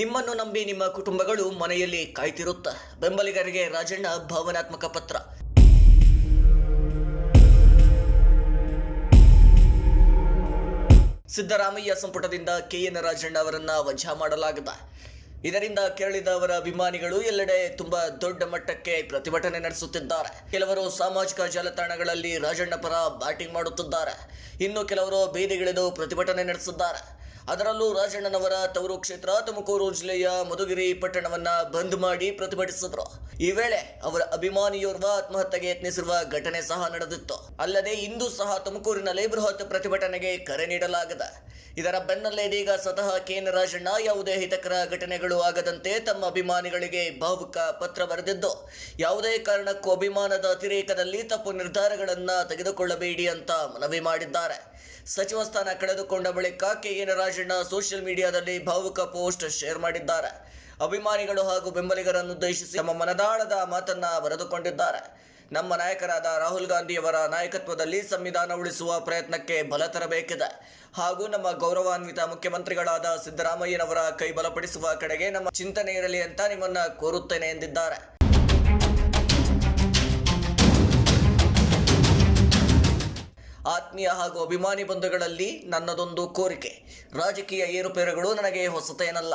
ನಿಮ್ಮನ್ನು ನಂಬಿ ನಿಮ್ಮ ಕುಟುಂಬಗಳು ಮನೆಯಲ್ಲಿ ಕಾಯ್ತಿರುತ್ತ. ಬೆಂಬಲಿಗರಿಗೆ ರಾಜಣ್ಣ ಭಾವನಾತ್ಮಕ ಪತ್ರ. ಸಿದ್ದರಾಮಯ್ಯ ಸಂಪುಟದಿಂದ ಕೆಎನ್ ರಾಜಣ್ಣ ಅವರನ್ನ ವಜಾ ಮಾಡಲಾಗದ. ಇದರಿಂದ ಕೆರಳಿದ ಅವರ ಅಭಿಮಾನಿಗಳು ಎಲ್ಲೆಡೆ ತುಂಬಾ ದೊಡ್ಡ ಮಟ್ಟಕ್ಕೆ ಪ್ರತಿಭಟನೆ ನಡೆಸುತ್ತಿದ್ದಾರೆ. ಕೆಲವರು ಸಾಮಾಜಿಕ ಜಾಲತಾಣಗಳಲ್ಲಿ ರಾಜಣ್ಣ ಪರ ಬ್ಯಾಟಿಂಗ್ ಮಾಡುತ್ತಿದ್ದಾರೆ. ಇನ್ನು ಕೆಲವರು ಬೀದಿಗಿಳಿದು ಪ್ರತಿಭಟನೆ ನಡೆಸಿದ್ದಾರೆ. ಅದರಲ್ಲೂ ರಾಜಣ್ಣನವರ ತವರು ಕ್ಷೇತ್ರ ತುಮಕೂರು ಜಿಲ್ಲೆಯ ಮಧುಗಿರಿ ಪಟ್ಟಣವನ್ನ ಬಂದ್ ಮಾಡಿ ಪ್ರತಿಭಟಿಸಿದ್ರು. ಈ ವೇಳೆ ಅವರ ಅಭಿಮಾನಿಯೋರ್ವ ಆತ್ಮಹತ್ಯೆಗೆ ಯತ್ನಿಸಿರುವ ಘಟನೆ ಸಹ ನಡೆದಿತ್ತು. ಅಲ್ಲದೆ ಇಂದು ಸಹ ತುಮಕೂರಿನಲ್ಲಿ ಬೃಹತ್ ಪ್ರತಿಭಟನೆಗೆ ಕರೆ ನೀಡಲಾಗದ. ಇದರ ಬೆನ್ನಲ್ಲೇ ಇದೀಗ ಸ್ವತಃ ಕೆಎನ್ ರಾಜಣ್ಣ ಯಾವುದೇ ಹಿತಕರ ಘಟನೆಗಳು ಆಗದಂತೆ ತಮ್ಮ ಅಭಿಮಾನಿಗಳಿಗೆ ಭಾವುಕ ಪತ್ರ ಬರೆದಿದ್ದು, ಯಾವುದೇ ಕಾರಣಕ್ಕೂ ಅಭಿಮಾನದ ಅತಿರೇಕದಲ್ಲಿ ತಪ್ಪು ನಿರ್ಧಾರಗಳನ್ನು ತೆಗೆದುಕೊಳ್ಳಬೇಡಿ ಅಂತ ಮನವಿ ಮಾಡಿದ್ದಾರೆ. ಸಚಿವ ಸ್ಥಾನ ಕಳೆದುಕೊಂಡ ಬಳಿಕ ಕೆಎನ್ ರಾಜಣ್ಣ ಸೋಷಿಯಲ್ ಮೀಡಿಯಾದಲ್ಲಿ ಭಾವುಕ ಪೋಸ್ಟ್ ಶೇರ್ ಮಾಡಿದ್ದಾರೆ. ಅಭಿಮಾನಿಗಳು ಹಾಗೂ ಬೆಂಬಲಿಗರನ್ನು ಉದ್ದೇಶಿಸಿ ತಮ್ಮ ಮನದಾಳದ ಮಾತನ್ನ ಬರೆದುಕೊಂಡಿದ್ದಾರೆ. ನಮ್ಮ ನಾಯಕರಾದ ರಾಹುಲ್ ಗಾಂಧಿಯವರ ನಾಯಕತ್ವದಲ್ಲಿ ಸಂವಿಧಾನ ಉಳಿಸುವ ಪ್ರಯತ್ನಕ್ಕೆ ಬಲ ತರಬೇಕಿದೆ. ಹಾಗೂ ನಮ್ಮ ಗೌರವಾನ್ವಿತ ಮುಖ್ಯಮಂತ್ರಿಗಳಾದ ಸಿದ್ದರಾಮಯ್ಯನವರ ಕೈ ಬಲಪಡಿಸುವ ಕಡೆಗೆ ನಮ್ಮ ಚಿಂತನೆ ಇರಲಿ ಅಂತ ನಿಮ್ಮನ್ನ ಕೋರುತ್ತೇನೆ ಎಂದಿದ್ದಾರೆ. ಆತ್ಮೀಯ ಹಾಗೂ ಅಭಿಮಾನಿ ಬಂಧುಗಳಲ್ಲಿ ನನ್ನದೊಂದು ಕೋರಿಕೆ. ರಾಜಕೀಯ ಏರುಪೇರುಗಳು ನನಗೆ ಹೊಸತೇನಲ್ಲ.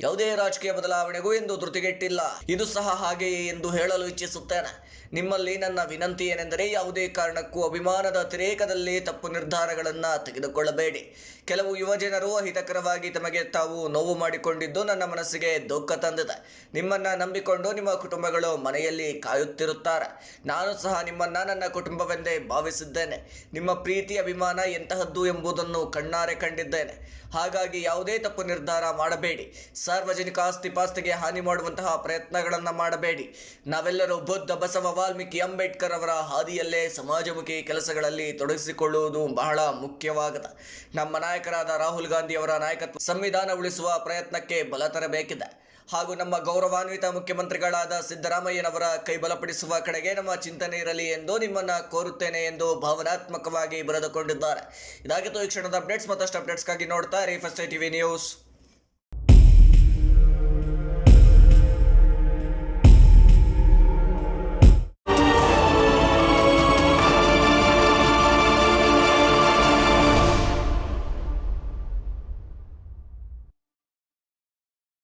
ಯಾವುದೇ ರಾಜಕೀಯ ಬದಲಾವಣೆಗೂ ಎಂದು ಧೃತಿಗೆಟ್ಟಿಲ್ಲ. ಇದು ಸಹ ಹಾಗೆಯೇ ಎಂದು ಹೇಳಲು ಇಚ್ಛಿಸುತ್ತೇನೆ. ನಿಮ್ಮಲ್ಲಿ ನನ್ನ ವಿನಂತಿ ಏನೆಂದರೆ ಯಾವುದೇ ಕಾರಣಕ್ಕೂ ಅಭಿಮಾನದ ಅತಿರೇಕದಲ್ಲಿ ತಪ್ಪು ನಿರ್ಧಾರಗಳನ್ನು ತೆಗೆದುಕೊಳ್ಳಬೇಡಿ. ಕೆಲವು ಯುವಜನರು ಅಹಿತಕರವಾಗಿ ತಮಗೆ ತಾವು ನೋವು ಮಾಡಿಕೊಂಡಿದ್ದು ನನ್ನ ಮನಸ್ಸಿಗೆ ದುಃಖ ತಂದಿದೆ. ನಿಮ್ಮನ್ನು ನಂಬಿಕೊಂಡು ನಿಮ್ಮ ಕುಟುಂಬಗಳು ಮನೆಯಲ್ಲಿ ಕಾಯುತ್ತಿರುತ್ತಾರೆ. ನಾನು ಸಹ ನಿಮ್ಮನ್ನು ನನ್ನ ಕುಟುಂಬವೆಂದೇ ಭಾವಿಸಿದ್ದೇನೆ. ನಿಮ್ಮ ಪ್ರೀತಿ, ಅಭಿಮಾನ ಎಂತಹದ್ದು ಎಂಬುದನ್ನು ಕಣ್ಣಾರೆ ಕಂಡಿದ್ದೇನೆ. ಹಾಗಾಗಿ ಯಾವುದೇ ತಪ್ಪು ನಿರ್ಧಾರ ಮಾಡಬೇಡಿ. ಸಾರ್ವಜನಿಕ ಆಸ್ತಿಪಾಸ್ತಿಗೆ ಹಾನಿ ಮಾಡುವಂತಹ ಪ್ರಯತ್ನಗಳನ್ನು ಮಾಡಬೇಡಿ. ನಾವೆಲ್ಲರೂ ಬುದ್ಧ, ಬಸವ, ವಾಲ್ಮೀಕಿ, ಅಂಬೇಡ್ಕರ್ ಅವರ ಹಾದಿಯಲ್ಲೇ ಸಮಾಜಮುಖಿ ಕೆಲಸಗಳಲ್ಲಿ ತೊಡಗಿಸಿಕೊಳ್ಳುವುದು ಬಹಳ ಮುಖ್ಯವಾಗದ. ನಮ್ಮ ನಾಯಕರಾದ ರಾಹುಲ್ ಗಾಂಧಿ ಅವರ ನಾಯಕತ್ವ ಸಂವಿಧಾನ ಉಳಿಸುವ ಪ್ರಯತ್ನಕ್ಕೆ ಬಲ ತರಬೇಕಿದೆ. ಹಾಗೂ ನಮ್ಮ ಗೌರವಾನ್ವಿತ ಮುಖ್ಯಮಂತ್ರಿಗಳಾದ ಸಿದ್ದರಾಮಯ್ಯನವರ ಕೈ ಬಲಪಡಿಸುವ ಕಡೆಗೆ ನಮ್ಮ ಚಿಂತನೆ ಇರಲಿ ಎಂದು ನಿಮ್ಮನ್ನು ಕೋರುತ್ತೇನೆ ಎಂದು ಭಾವನಾತ್ಮಕವಾಗಿ ಬರೆದುಕೊಂಡಿದ್ದಾರೆ. ಇದಾಗಿತ್ತು ಈ ಕ್ಷಣದ ಅಪ್ಡೇಟ್ಸ್, ಮತ್ತಷ್ಟು ಅಪ್ಡೇಟ್ಸ್ಗಾಗಿ ನೋಡ್ತಾ ರೀ ಫಸ್ಟ್ ಟಿವಿ ನ್ಯೂಸ್.